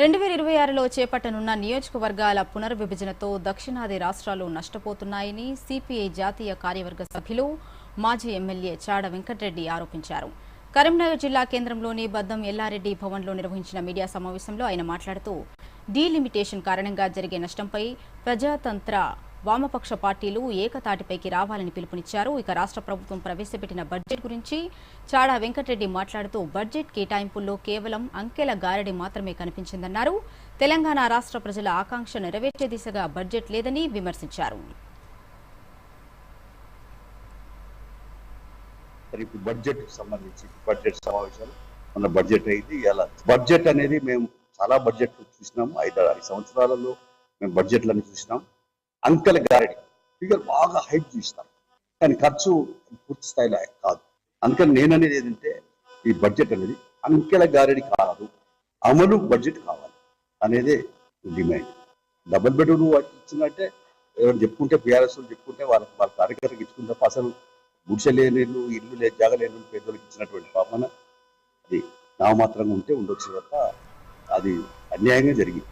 రెండు వేల ఇరవై ఆరులో చేపట్టనున్న నియోజకవర్గాల పునర్విభజనతో దక్షిణాది రాష్ట్రాలు నష్టపోతున్నాయని సిపిఐ జాతీయ కార్యవర్గ సభ్యులు మాజీ ఎమ్మెల్యే చాడ వెంకటరెడ్డి ఆరోపించారు. కరీంనగర్ జిల్లా కేంద్రంలోని బద్దం ఎల్లారెడ్డి భవన్లో నిర్వహించిన మీడియా సమావేశంలో ఆయన మాట్లాడుతూ డీలిమిటేషన్ కారణంగా జరిగే నష్టంపై ప్రజాతంత్ర వామపక్ష పార్టీలు ఏకతాటిపైకి రావాలని పిలుపునిచ్చారు. ఇక రాష్ట్ర ప్రభుత్వం ప్రవేశపెట్టిన బడ్జెట్ గురించి చాడా వెంకటరెడ్డి మాట్లాడుతూ బడ్జెట్ కేటాయింపుల్లో కేవలం అంకెల గారడి మాత్రమే కనిపించిందన్నారు. తెలంగాణ రాష్ట్ర ప్రజల ఆకాంక్ష నెరవేర్చే దిశగా బడ్జెట్ లేదని విమర్శించారు. ఇప్పుడు బడ్జెట్ సంబంధించి బడ్జెట్ సమావేశాలు మన బడ్జెట్ అయింది ఎలా బడ్జెట్ అనేది మేము చాలా బడ్జెట్ చూసినాము. ఐదు ఆరు సంవత్సరాలలో మేము బడ్జెట్లను చూసినాం. అంకెల గారడి. ఫిగర్ బాగా హైట్ చూస్తాం కానీ ఖర్చు పూర్తి స్థాయిలో కాదు. అందుకని నేను అనేది ఏంటంటే ఈ బడ్జెట్ అనేది అంకెల గారడి కాదు. అమలు బడ్జెట్ కావాలి అనేదే డిమాండ్. డబుల్ బెడ్రూమ్ ఇచ్చినట్టే ఎవరు చెప్పుకుంటే బీఆర్ఎస్ చెప్పుకుంటే వాళ్ళకి వాళ్ళ కార్యకర్తలకు ఇచ్చుకుంటే అసలు గుడిసె లేని ఇల్లు లేదు జాగ లేని పేదోళ్ళకి పేదలకు ఇచ్చినటువంటి పాపన అది నామాత్రంగా ఉంటే ఉండొచ్చు తప్ప అది అన్యాయంగా జరిగింది.